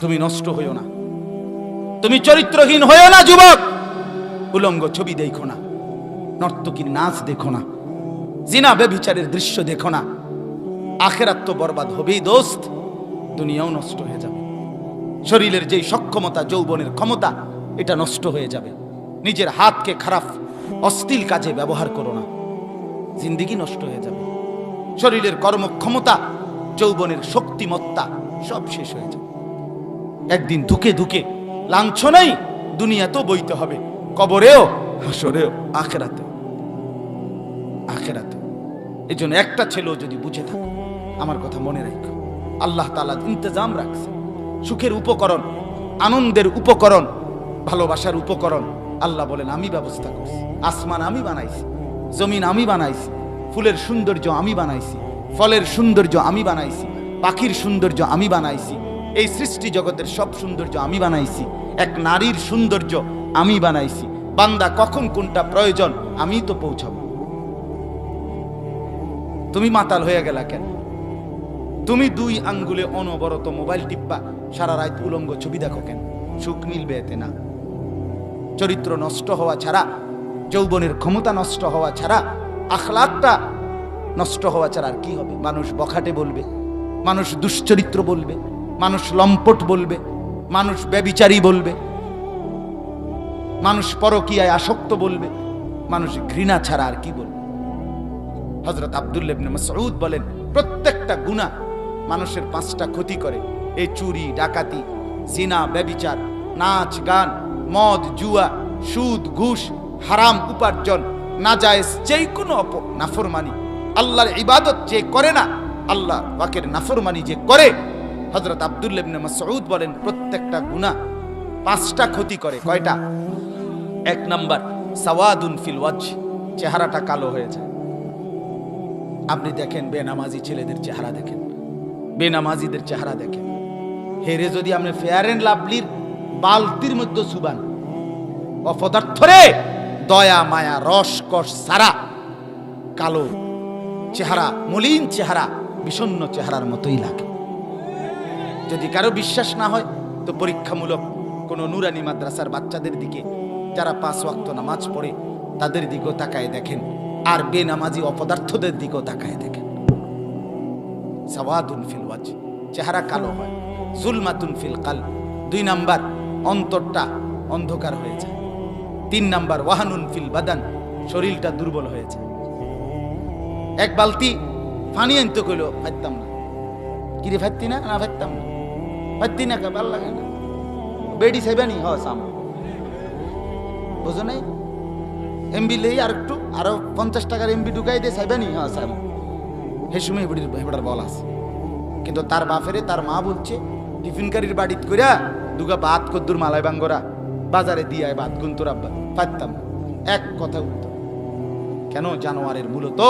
তুমি নষ্ট হইও না। তুমি চরিত্রহীন হইও না, যুবক। উলঙ্গ ছবি দেখো না, নর্তকীর নাচ দেখো না, জিনা বেবিচারের দৃশ্য দেখো না। আখেরাত তো বরবাদ হবেই দোস্ত, দুনিয়াও নষ্ট হয়ে যাবে। শরীরের যেই সক্ষমতা, যৌবনের ক্ষমতা, এটা নষ্ট হয়ে যাবে। নিজের হাতকে খারাপ, অশ্লীল কাজে ব্যবহার করো না। জিন্দিগি নষ্ট হয়ে যাবে। শরীরের কর্মক্ষমতা, যৌবনের শক্তিমত্তা, সব শেষ হয়ে যাবে। একদিন ধুকে ধুকে, লাঞ্ছনাই দুনিয়াতেও বইতে হবে, কবরেও, হাসরেও, আখেরাতেও আখেরাতেও। এই জন্য একটা ছেলেও যদি বুঝে থাকো, আমার কথা মনে রাখো। আল্লাহ তালা ইন্তজাম রাখছে। সুখের উপকরণ, আনন্দের উপকরণ, ভালোবাসার উপকরণ। আল্লাহ বলেন, আমি ব্যবস্থা করছি। আসমান আমি বানাইছি, জমিন আমি বানাইছি, ফুলের সৌন্দর্য আমি বানাইছি, ফলের সৌন্দর্য আমি বানাইছি, পাখির সৌন্দর্য আমি বানাইছি এই সৃষ্টি জগতের সব সৌন্দর্য আমি বানাইছি। এক নারীর সৌন্দর্য আমি বানাইছি। বান্দা কখন কোনটা প্রয়োজন আমি তো পৌঁছাবো। তুমি মাতাল হয়ে গেলা কেন? তুমি দুই আঙ্গুলে অনবরত মোবাইল টিপ্পা, সারা রাত উলঙ্গ ছবি দেখো কেন? সুখ মিলবে এতে না। চরিত্র নষ্ট হওয়া ছাড়া, যৌবনের ক্ষমতা নষ্ট হওয়া ছাড়া, আখলাকটা নষ্ট হওয়া ছাড়া আর কি হবে? মানুষ বখাটে বলবে, মানুষ দুশ্চরিত্র বলবে। মানুষ লম্পট বলবে, মানুষ ব্যবিচারী বলবে, মানুষ পরকীয়ায় আসক্ত বলবে, মানুষ ঘৃণা ছাড়া আর কি বলবে? হজরত আবদুল্লাবনে মাসউদ বলেন, প্রত্যেকটা গুণা মানুষের পাঁচটা ক্ষতি করে। এই চুরি, ডাকাতি, জিনা, ব্যবিচার, নাচ, গান, মদ, জুয়া, সুদ, ঘুষ, হারাম, উপার্জন না নাজায়েজ যেই কোনো অপ, নাফরমানি। আল্লাহর ইবাদত যে করে না, আল্লাহ পাকের নাফরমানি যে করে হজরত আবদুল্লাবনে মাসউদ বলেন, প্রত্যেকটা গুণা পাঁচটা ক্ষতি করে। কয়টা? এক নাম্বার, সাওয়াদুন ফিল ওয়াজ চেহারাটা কালো হয়ে যায়। আপনি দেখেন, বেনামাজি ছেলেদের চেহারা দেখেন। বেনামাজিদের চেহারা দেখেন। হেরে যদি আপনি ফেয়ার এন্ড লাভলির বালতির মধ্যে সুবান, অপদার্থ রে! দয়া, মায়া, রস, কষ, সারা, কালো, চেহারা, মলিন চেহারা বিষণ্ণ চেহারার মতোই লাগে। যদি কারও বিশ্বাস না হয়, তো পরীক্ষামূলক কোনো নুরানি মাদ্রাসার বাচ্চাদের দিকে যারা পাঁচ ওয়াক্ত নামাজ পড়ে, তাদের দিকেও তাকায় দেখেন। আর বেনামাজি অপদার্থদের দিকেও তাকায় দেখেন। সাওয়াদুন ফিল ওয়াজ, চেহারা কালো হয়, জুলমাতুন ফিল কাল দুই নাম্বার, অন্তরটা অন্ধকার হয়ে যায়। তিন নাম্বার, ওয়াহানুন ফিল বাদান, শরীরটা দুর্বল হয়ে যায়। এক বালতি পানি আনতে কইল ফাইতাম না। কিরে ফাইতি না? না ফাইতাম না। ফাইতি না কা ভালো লাগে না। বেডি সাইবানি হ সাম বুঝো নাই এমবি লেই আর একটু, আরও পঞ্চাশ টাকার এমবি ঢুকাই দিয়ে সাইবানি হ্যাঁ সাইব হে সময় হেবড়ির হেবড়ার বল আছে। কিন্তু তার বাপেরে, তার মা বলছে, টিফিনকারীর বাড়িত কইরা দুগা বাত কদ্দুর মালাই বাঙ্গরা, বাজারে দিয়ে বাত গুন্তর আব্বা। পারতাম এক কথা উত্তর। কেন জানোয়ারের মূলত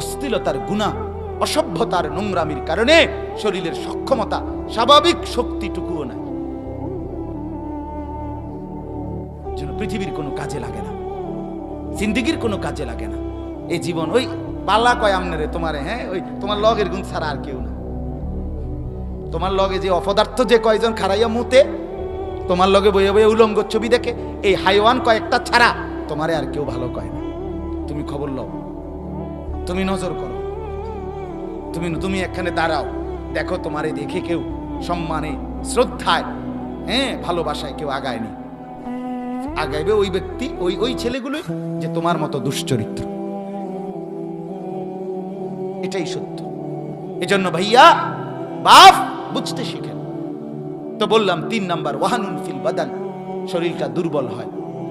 অস্থিলতার গুণা? অসভ্যতার নোংরামির কারণে শরীরের সক্ষমতা স্বাভাবিক শক্তিটুকুও নাই। যেন পৃথিবীর কোনো কাজে লাগে না, জিন্দিগির কোনো কাজে লাগে না। এই জীবন ওই পাল্লা কয় আমনেরে তোমারে হ্যাঁ? ওই তোমার লগের গুণ ছাড়া আর কেউ না। তোমার লগে যে অপদার্থ যে কয়জন খারাইয়া মুতে, তোমার লগে বইয়ে বইয়ে উলঙ্গ ছবি দেখে, এই হাইওয়ান কয়েকটা ছাড়া তোমারে আর কেউ ভালো কয় না। তুমি খবর লও, তুমি নজর করো। তুমি তুমি এখানে দাঁড়াও। দেখো তোমারে দেখে কেউ সম্মানে, শ্রদ্ধায় হ্যাঁ ভালোবাসায় কেউ আগায়নি। আগাইবে ওই ব্যক্তি, ওই ওই ছেলেগুলোই যে তোমার মতো দুশ্চরিত্র। এটাই সত্য। এজন্য ভাইয়া বাপ বুঝতে শিখেন। তো বললাম, তিন নাম্বার, ওয়াহানুন ফিল বাদান। শরীরটা দুর্বল হয়।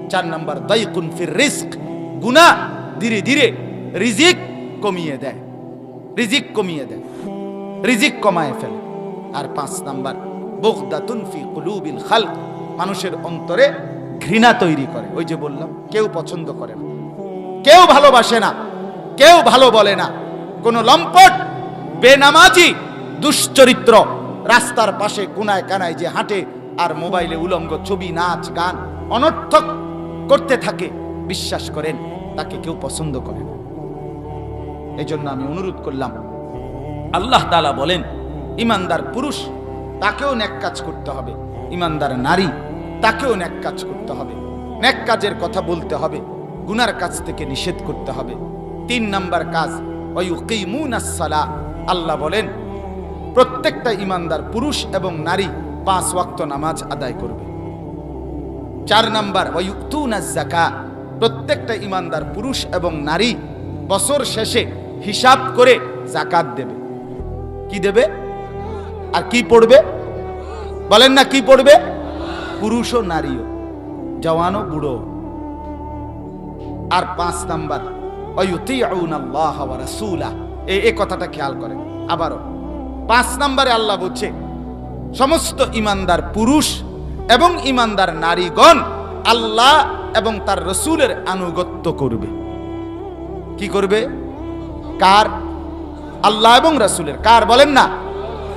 চার নাম্বার দাইকুন ফির রিস্ক। গুনাহ ধীরে ধীরে রিজিক কমিয়ে দেয়। রিজিক কমিয়ে দেয়। রিজিক কমায় ফেলে। আর পাঁচ নাম্বার, বগদাতুন ফি কুলুবিল খালক। মানুষের অন্তরে ঘৃণা তৈরি করে। ওই যে বললাম, কেউ পছন্দ করে না। কেউ ভালোবাসে না। কেউ ভালো বলে না। কোন লম্পট, বেনামাজি, দুশ্চরিত্র রাস্তার পাশে কোনায় কানায় যে হাঁটে আর মোবাইলে উলঙ্গ ছবি, নাচ, গান অনর্থক করতে থাকে, বিশ্বাস করেন, তাকে কেউ পছন্দ করে না। এই জন্য আমি অনুরোধ করলাম। আল্লাহ তালা বলেন, ইমানদার পুরুষ, তাকেও ন্যাক কাজ করতে হবে। ইমানদার নারী, তাকেও ন্যাক কাজ করতে হবে। ন্যাক কাজের কথা বলতে হবে, গুনার কাজ থেকে নিষেধ করতে হবে। তিন নাম্বার কাজ সালাহ আল্লাহ বলেন, প্রত্যেকটা ইমানদার পুরুষ এবং নারী পাঁচ ওয়াক্ত নামাজ আদায় করবে। চার নাম্বার জাকা প্রত্যেকটা ইমানদার পুরুষ এবং নারী বছর শেষে হিসাব করে জাকাত দেবে। কি দেবে? আর কি পড়বে? বলেন না কি পড়বে? পুরুষ ও নারীও জওয়ান ও বুড়ো। আর পাঁচ নাম্বার এই কথাটা খেয়াল করেন। আবারও, পাঁচ নাম্বারে আল্লাহ বলছে, সমস্ত ইমানদার পুরুষ এবং ইমানদার নারীগণ আল্লাহ এবং তার রসুলের আনুগত্য করবে। কি করবে? কার? আল্লাহ এবং রসুলের। কার বলেন না?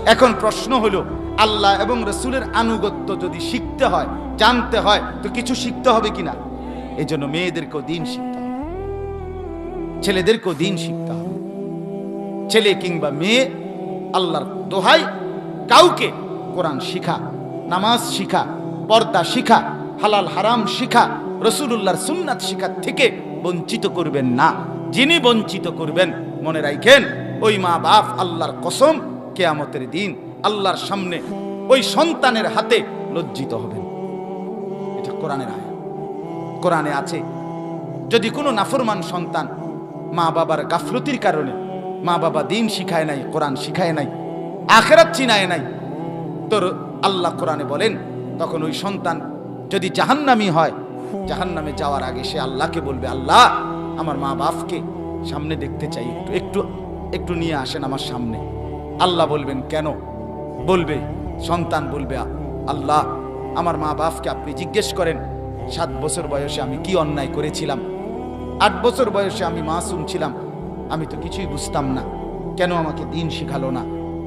এখন প্রশ্ন হলো, আল্লাহ এবং রসুলের আনুগত্য যদি শিখতে হয়, জানতে হয়, তো কিছু শিখতে হবে কিনা এই জন্য মেয়েদেরকেও দিন শিখতে হবে। ছেলেদেরকেও দিন শিখতে হবে। ছেলে কিংবা মেয়ে, আল্লাহর দোহাই, কাউকে কোরআন শিখা, নামাজ শিখা, পর্দা শিখা, হালাল হারাম শিখা রসুল্লাহর সুন্নাত শিখার থেকে বঞ্চিত করবেন না। যিনি বঞ্চিত করবেন মনে রাখেন ওই মা বাপ আল্লাহর কসম কেয়ামতের দিন আল্লাহর সামনে ওই সন্তানের হাতে লজ্জিত হবেন। এটা কোরআনের আয় কোরআনে আছে, যদি কোনো নাফরমান সন্তান মা বাবার গাফলতির কারণে মা বাবা দিন শিখায় নাই, কোরআন শিখায় নাই, আখেরাত চিনায় নাই, তোর আল্লাহ কোরআনে বলেন, তখন ওই সন্তান যদি জাহান্নামি হয়, জাহান্নামে যাওয়ার আগে সে আল্লাহকে বলবে, আল্লাহ, আমার মা বাপকে সামনে দেখতে চাই, একটু একটু একটু নিয়ে আসেন আমার সামনে। আল্লাহ বলবেন, কেন? বলবে, সন্তান বলবে, আল্লাহ, আমার মা বাপকে আপনি জিজ্ঞেস করেন, সাত বছর বয়সে আমি কি অন্যায় করেছিলাম? আট বছর বয়সে আমি মাসুম ছিলাম। আমি তো কিছুই বুঝতাম না। কেন আমাকে দিন শিখালো না,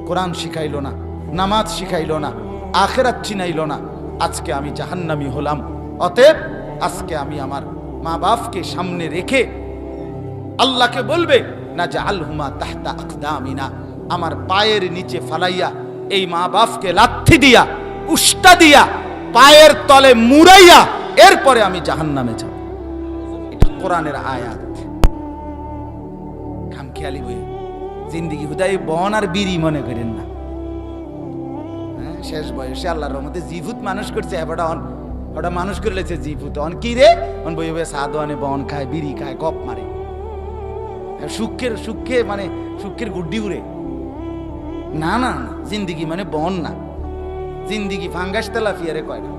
কোরআন শিখাইলো না, নামাজ শিখাইল না, আখেরাত চিনাইল না? আজকে আমি জাহান্নামি হলাম। অতএব, আজকে আমি আমার মা বাপকে সামনে রেখে আল্লাহকে বলবে না যে আলহুমা তাহতা আকদামিনা। আমার পায়ের নিচে ফালাইয়া এই মা বাপকে লাথি দিয়া উষ্টা দিয়া পায়ের তলে মুড়াইয়া এরপরে আমি জাহান্নামে যাব। এটা কোরআনের আয়াত। খামখেয়ালি বই জিন্দিগি হুদাই বন আর বিড়ি মনে করেন না। হ্যাঁ, শেষ বয়সে আল্লাহর রহমতে জিভুত মানুষ করছে এবারটা অন ওটা মানুষ করে লেছে জিভুত। অন কি রে? অন বই বই সাদ আনে বন খায় বিড়ি খায় গপ মারে। সুখের, সুখে মানে সুখের গুড্ডি উড়ে। না না জিন্দিগি মানে বন না। জিন্দিগি ফাঙ্গাস তেলাফিয়ারে কয় না।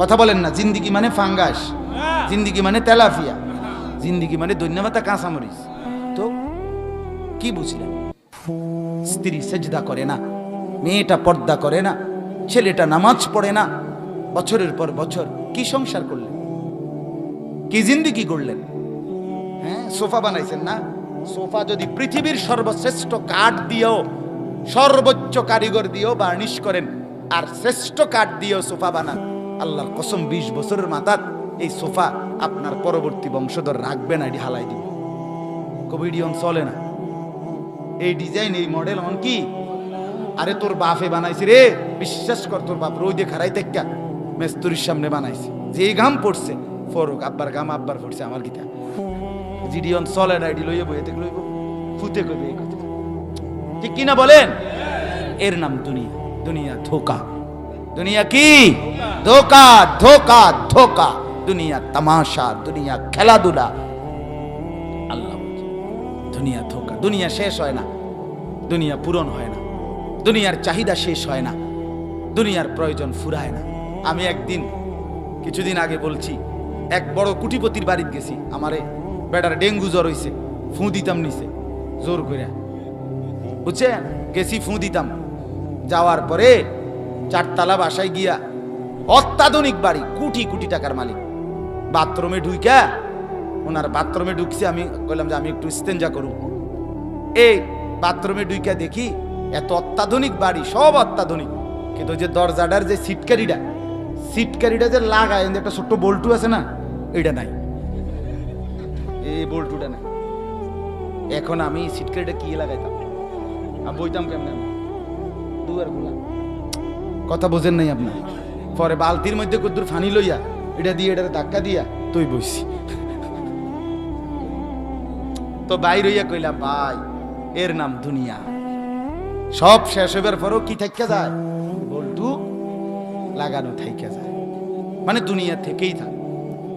কথা বলেন না, জিন্দিগি মানে ফাঙ্গাস। জিন্দিগি মানে তেলাফিয়া। জিন্দিগি মানে ধন্যবাদ কাঁচামরিচ। তো কি বুঝলেন? স্ত্রী সেজদা করে না, মেয়েটা পর্দা করে না, ছেলেটা নামাজ পড়ে না। বছরের পর বছর কি সংসার করলেন? কি জিন্দিগি করলেন হ্যাঁ সোফা বানাইছেন না? সোফা যদি পৃথিবীর সর্বশ্রেষ্ঠ কাঠ দিয়েও, সর্বোচ্চ কারিগর দিয়েও বার্নিশ করেন, আর শ্রেষ্ঠ কাঠ দিয়েও সোফা বানান, আল্লাহর কসম বিশ বছরের মাথাত এই সোফা আপনার পরবর্তী বংশধর রাখবে না, এটি হালাই দিবে। কোভিডিয়ন চলে না। এই ডিজাইন, এই মডেল অন কি? আরে তোর বাপে বানাইছে রে, বিশ্বাস কর, তোর বাপ রোদে খারাই দেখা মেস্তুরির সামনে বানাইছে। যে ঘাম পড়ছে, ফরুক আব্বার ঘাম আব্বার পড়ছে, আমার গীতা। লইয়ে লইব ফুতে ঠিক বলেন? এর নাম দুনিয়া। দুনিয়া ধোকা। দুনিয়া কি? ধোকা ধোকা ধোকা। দুনিয়া তামাশা, দুনিয়া খেলাধুলা। আল্লাহ দুনিয়া ধোকা। দুনিয়া শেষ হয় না। দুনিয়া পূরণ হয় না। দুনিয়ার চাহিদা শেষ হয় না। দুনিয়ার প্রয়োজন ফুরায় না। আমি একদিন, কিছুদিন আগে বলছি, এক বড় কুটিপতির বাড়িতে গেছি। আমারে বেটার ডেঙ্গু জ্বর হইছে, ফু দিতাম নিছে জোর করে বুঝছেন? গেছি ফু দিতাম। যাওয়ার পরে চারতলা বাসায় গিয়া অত্যাধুনিক বাড়ি, কোটি কোটি টাকার মালিক। বাথরুমে ঢুইকা, ওনার বাথরুমে ঢুকছে, আমি বললাম যে আমি একটু স্তেঞ্জা করুন এই বাথরুমে ঢুইকা দেখি এত অত্যাধুনিক বাড়ি, সব অত্যাধুনিক। কিন্তু যে দরজাটার যে সিটকারিটা সিটকারিটা যে লাগায় একটা ছোট্ট বল্টু আছে না এটা নাই। এই নাই এখন আমি সিটকারিটা কি লাগাইতাম? আমি বইতাম কেমন আমি? খোলা কথা বোঝেন নাই আপনার পরে বালতির মধ্যে কদ্দুর ফানি লইয়া, এটা দিয়ে এটা ধাক্কা দিয়া তুই বইছি। তো বাইর হইয়া কইলা, ভাই, এর নাম দুনিয়া। সব শেষ হইবার পরও কি থাইকা যায়? বল্টু, লাগানো থাইকা যায়। মানে দুনিয়া থেকেই থাক।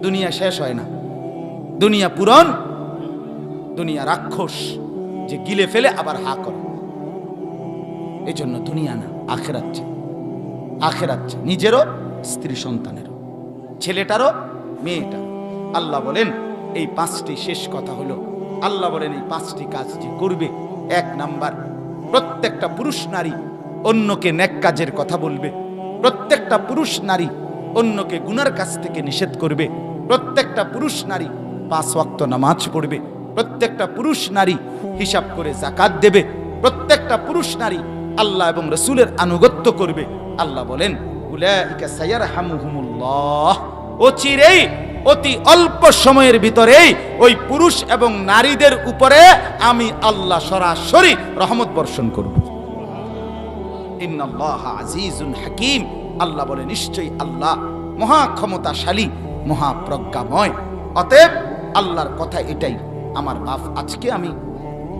দুনিয়া শেষ হয় না। দুনিয়া পূরণ, দুনিয়া রাক্ষস যে গিলে ফেলে আবার হা করে। এই জন্য দুনিয়া না আখেরাচ্ছে আখেরাচ্ছে নিজেরও, স্ত্রী সন্তানেরও, ছেলেটারও, মেয়েটা। আল্লাহ বলেন, এই পাঁচটি শেষ কথা হলো। আল্লাহ বলেন, এই পাঁচটি কাজ যে করবে, এক নাম্বার, প্রত্যেকটা পুরুষ নারী অন্যকে ন্যাক কাজের কথা বলবে। প্রত্যেকটা পুরুষ নারী অন্যকে গুনার কাছ থেকে নিষেধ করবে। প্রত্যেকটা পুরুষ নারী পাঁচ ওয়াক্ত নামাজ পড়বে, প্রত্যেকটা পুরুষ নারী হিসাব করে জাকাত দেবে, প্রত্যেকটা পুরুষ নারী আল্লাহ এবং রসুলের আনুগত্য করবে। আল্লাহ বলেন অচিরেই, অতি অল্প সময়ের ভিতরেই ওই পুরুষ এবং নারীদের উপরে আমি আল্লাহ সরাসরি রহমত বর্ষণ করব। হাকিম। আল্লাহ বলে, নিশ্চয়ই আল্লাহ মহা ক্ষমতাশালী, মহাপ্রজ্ঞাময়। অতএব আল্লাহর কথা এটাই। আমার বাপ আজকে আমি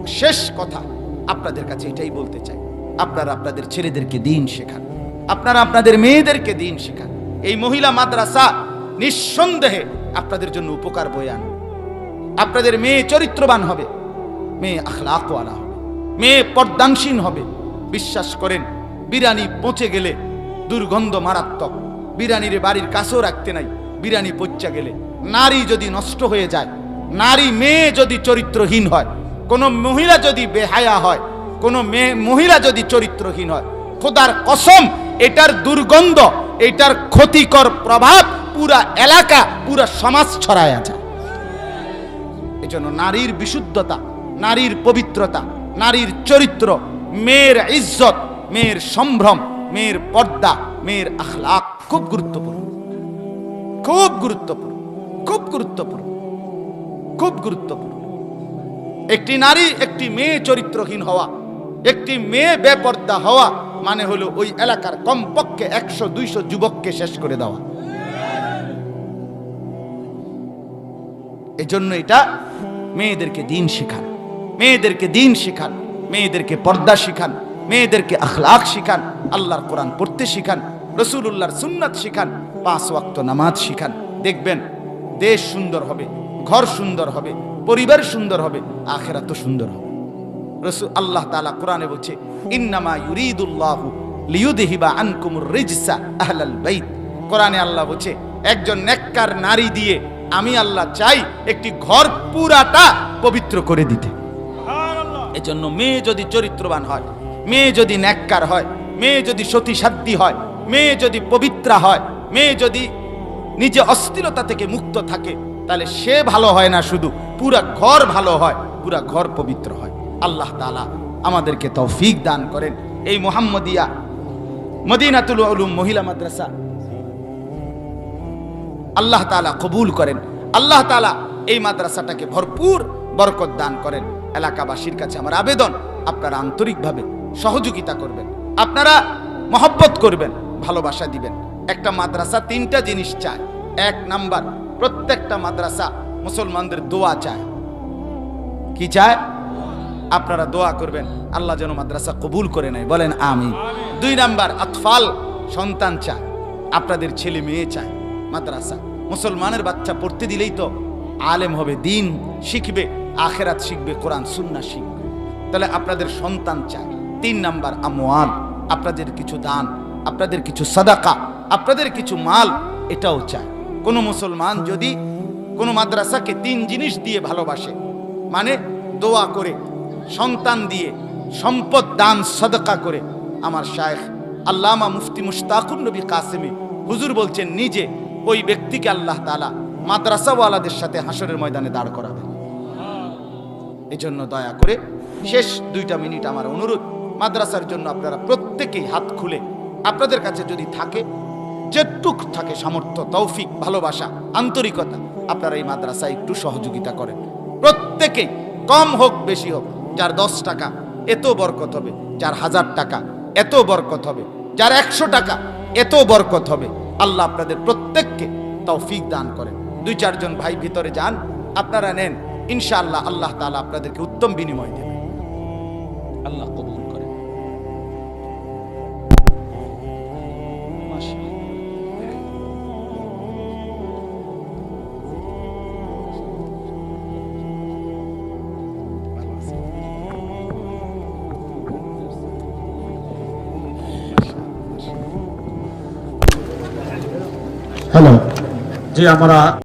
শেষ কথা আপনাদের কাছে এটাই বলতে চাই। আপনারা আপনাদের ছেলেদেরকে দিন শেখান। আপনারা আপনাদের মেয়েদেরকে দিন শেখান। এই মহিলা মাদ্রাসা নিঃসন্দেহে আপনাদের জন্য উপকার বয়ে আনবে। আপনাদের মেয়ে চরিত্রবান হবে, মেয়ে আখলাকওয়ালা হবে, মেয়ে পর্দাংশীন হবে। বিশ্বাস করেন বিরানি পচে গেলে দুর্গন্ধ মারাত্মক। বিরানির বাড়ির কাছেও রাখতে নাই বিরানি পচা গেলে নারী যদি নষ্ট হয়ে যায়, নারী মেয়ে যদি চরিত্রহীন হয়, কোনো মহিলা যদি বেহায়া হয়, কোনো মেয়ে, মহিলা যদি চরিত্রহীন হয়, খোদার কসম, এটার দুর্গন্ধ, এটার ক্ষতিকর প্রভাব পুরা এলাকা, পুরা সমাজ ছড়ায় যায়। এজন্য নারীর বিশুদ্ধতা, নারীর পবিত্রতা, নারীর চরিত্র, মেয়ের ইজ্জত, মেয়ের সম্ভ্রম, মেয়ের পর্দা, মেয়ের আখলাক খুব গুরুত্বপূর্ণ। খুব গুরুত্বপূর্ণ। খুব গুরুত্বপূর্ণ খুব গুরুত্বপূর্ণ। একটি নারী একটি মেয়ে চরিত্রহীন হওয়া, একটি মেয়ে বেপর্দা হওয়া মানে হলো ওই এলাকার কমপক্ষে একশো, দুইশো যুবককে শেষ করে দেওয়া। এজন্য এটা মেয়েদেরকে দিন শিখান, মেয়েদেরকে দিন শিখান, মেয়েদেরকে পর্দা শিখান, মেয়েদেরকে আখলাক শিখান, আল্লাহর কোরআন পড়তে শিখান রসুল্লাহর সুন্নাত শিখান, পাঁচ ওয়াক্ত নামাজ শিখান। দেখবেন দেশ সুন্দর হবে ঘর সুন্দর হবে পরিবার সুন্দর হবে আখেরা তো সুন্দর হবে। রসুল আল্লাহ তাআলা কোরআনে বলছে ইন্নামা ইউরিদুল্লাহু লিয়ুদহিবা আনকুমুর রিজসা আহলাল বাইত। কোরআনে আল্লাহ বলছে একজন নেককার নারী দিয়ে আমি আল্লাহ চাই একটি ঘর পুরাটা পবিত্র করে দিতে। এজন্য মেয়ে যদি চরিত্রবান হয় মেয়ে যদি ন্যাক্কার হয় মেয়ে যদি সতী সাধ্যী হয় মেয়ে যদি পবিত্রা হয় মেয়ে যদি নিজে অস্থিরতা থেকে মুক্ত থাকে, তাহলে সে ভালো হয় না শুধু, পুরা ঘর ভালো হয়, পুরা ঘর পবিত্র হয়। আল্লাহ তাআলা আমাদেরকে তৌফিক দান করেন। এই মোহাম্মদিয়া মদিনাতুল উলুম মহিলা মাদ্রাসা আল্লাহ তাআলা কবুল করেন। আল্লাহ তাআলা এই মাদ্রাসাটাকে ভরপুর বরকত দান করেন। এলাকাবাসীর কাছে আমার আবেদন, আপনারা আন্তরিকভাবে সহযোগিতা করবেন, আপনারা মহব্বত করবেন, ভালোবাসা দিবেন। একটা মাদ্রাসা তিনটা জিনিস চায়। এক নাম্বার প্রত্যেকটা মাদ্রাসা মুসলমানদের দোয়া চায়। কি চায়? আপনারা দোয়া করবেন আল্লাহ যেন মাদ্রাসা কবুল করে নেয়। বলেন আমি দুই নাম্বার আতফাল সন্তান চায় আপনাদের ছেলে মেয়ে চায় মাদ্রাসা। মুসলমানের বাচ্চা পড়তে দিলেই তো আলেম হবে দিন শিখবে আখেরাত শিখবে কোরআন সুন্না শিখবে। তাহলে আপনাদের সন্তান চায়। তিন নাম্বার আমোয়াল আপনাদের কিছু দান আপনাদের কিছু সাদাকা আপনাদের কিছু মাল এটাও চায়। কোনো মুসলমান যদি কোনো মাদ্রাসাকে তিন জিনিস দিয়ে ভালোবাসে মানে দোয়া করে, সন্তান দিয়ে, সম্পদ দান, সদকা করে, আমার শায়েখ আল্লামা মুফতি মুশতাকুর নবী কাসেমি হুজুর বলছেন, নিজে ওই ব্যক্তিকে আল্লাহ তালা মাদ্রাসাওয়ালাদের সাথে হাসরের ময়দানে দাঁড় করাবেন। এজন্য দয়া করে শেষ দুইটা মিনিট আমার অনুরোধ, মাদ্রাসার জন্য আপনারা প্রত্যেকেই হাত খুলে, আপনাদের কাছে যদি থাকে যেটুক থাকে সামর্থ্য, তৌফিক, ভালোবাসা, আন্তরিকতা, আপনারা এই মাদ্রাসায় একটু সহযোগিতা করেন। প্রত্যেকেই কম হোক, বেশি হোক, যার দশ টাকা এত বরকত হবে, যার হাজার টাকা এত বরকত হবে, যার একশো টাকা এত বরকত হবে, আল্লাহ আপনাদের প্রত্যেককে তৌফিক দান করেন। দুই, চারজন ভাই ভিতরে যান, আপনারা নেন, ইনশাআল্লাহ আল্লাহ তাআলা আপনাদেরকে উত্তম বিনিময় দেবেন। আল্লাহ কবুল। হ্যালো আমরা